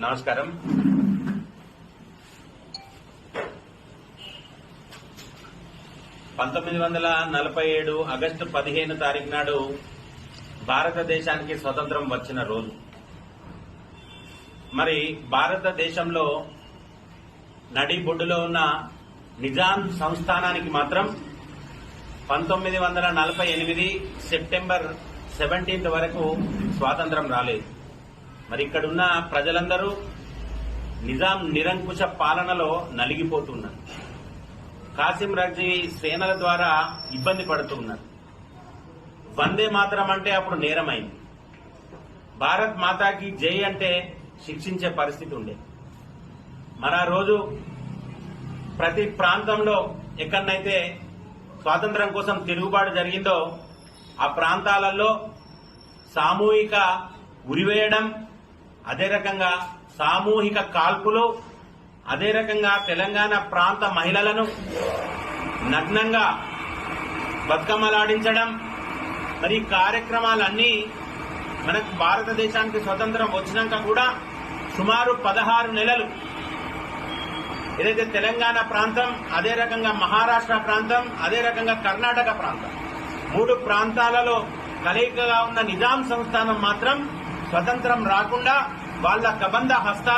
నమస్కారం. పంతొమ్మిది వందల నలభై ఏడు ఆగస్టు పదిహేను తారీఖు నాడు భారతదేశానికి స్వతంత్రం వచ్చిన రోజు. మరి భారతదేశంలో నడిబొడ్డులో ఉన్న నిజాం సంస్థానానికి మాత్రం పంతొమ్మిది వందల నలభై ఎనిమిది సెప్టెంబర్ సెవెంటీన్త్ వరకు స్వాతంత్రం రాలేదు. మరి ఇక్కడున్న ప్రజలందరూ నిజాం నిరంకుశ పాలనలో నలిగిపోతున్నారు. కాసిం రజీ సేనల ద్వారా ఇబ్బంది పడుతున్నారు. వందే మాత్రం అంటే అప్పుడు నేరమైంది. భారత్ మాతాకి జై అంటే శిక్షించే పరిస్థితి ఉండే. మన రోజు ప్రతి ప్రాంతంలో ఎక్కడనైతే స్వాతంత్రం కోసం తిరుగుబాటు జరిగిందో ఆ ప్రాంతాలలో సామూహిక ఉరివేయడం అదే రకంగా సామూహిక కాల్పులు అదే రకంగా తెలంగాణ ప్రాంత మహిళలను నగ్నంగా బతుకమ్మలాడించడం మరి కార్యక్రమాలన్నీ మనకు భారతదేశానికి స్వతంత్రం వచ్చినాక కూడా సుమారు పదహారు నెలలు ఏదైతే తెలంగాణ ప్రాంతం అదే రకంగా మహారాష్ట్ర ప్రాంతం అదే రకంగా కర్ణాటక ప్రాంతం మూడు ప్రాంతాలలో కలయికగా ఉన్న నిజాం సంస్థానం మాత్రం స్వతంత్రం రాకుండా వాళ్ళ కబంధ హస్తా